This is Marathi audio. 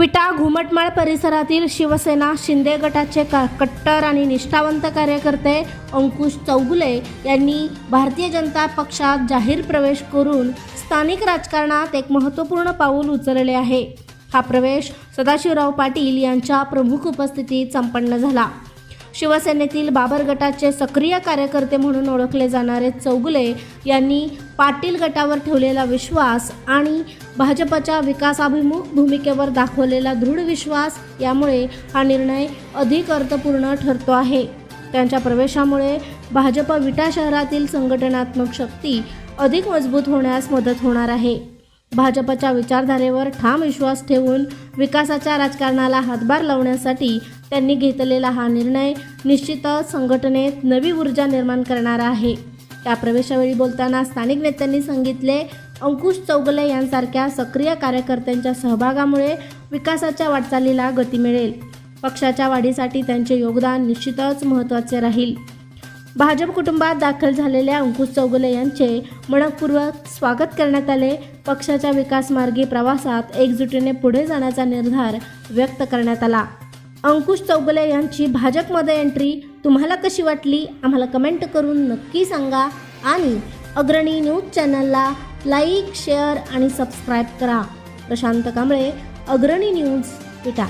विटा घुमटमाळ परिसरातील शिवसेना शिंदे गटाचे का कट्टर आणि निष्ठावंत कार्यकर्ते अंकुश चौगुले यांनी भारतीय जनता पक्षात जाहीर प्रवेश करून स्थानिक राजकारणात एक महत्त्वपूर्ण पाऊल उचलले आहे. हा प्रवेश सदाशिवराव पाटील यांच्या प्रमुख उपस्थितीत संपन्न झाला. शिवसेनेतील बाबर गटाचे सक्रिय कार्यकर्ते म्हणून ओळखले जाणारे चौगुले यांनी पाटील गटावर ठेवलेला विश्वास आणि भाजपच्या विकासाभिमुख भूमिकेवर दाखवलेला दृढ विश्वास यामुळे हा निर्णय अधिक अर्थपूर्ण ठरतो आहे. त्यांच्या प्रवेशामुळे भाजप विटा शहरातील संघटनात्मक शक्ती अधिक मजबूत होण्यास मदत होणार आहे. भाजपच्या विचारधारेवर ठाम विश्वास ठेवून विकासाच्या राजकारणाला हातभार लावण्यासाठी त्यांनी घेतलेला हा निर्णय निश्चितच संघटनेत नवी ऊर्जा निर्माण करणारा आहे. या प्रवेशावेळी बोलताना स्थानिक नेत्यांनी सांगितले अंकुश चौगले यांसारख्या सक्रिय कार्यकर्त्यांच्या सहभागामुळे विकासाच्या वाटचालीला गती मिळेल. पक्षाच्या वाढीसाठी त्यांचे योगदान निश्चितच महत्त्वाचे राहील. भाजप कुटुंबात दाखल झालेल्या अंकुश चौगुले यांचे मनपूर्वक स्वागत करण्यात आले. पक्षाच्या विकासमार्गी प्रवासात एकजुटीने पुढे जाण्याचा निर्धार व्यक्त करण्यात आला. अंकुश चौगले यांची भाजपमध्ये एंट्री तुम्हाला कशी वाटली? आम्हाला कमेंट करून नक्की सांगा. आणि अग्रणी न्यूज चॅनलला लाईक शेअर आणि सबस्क्राईब करा. प्रशांत कांबळे अग्रणी न्यूज विटा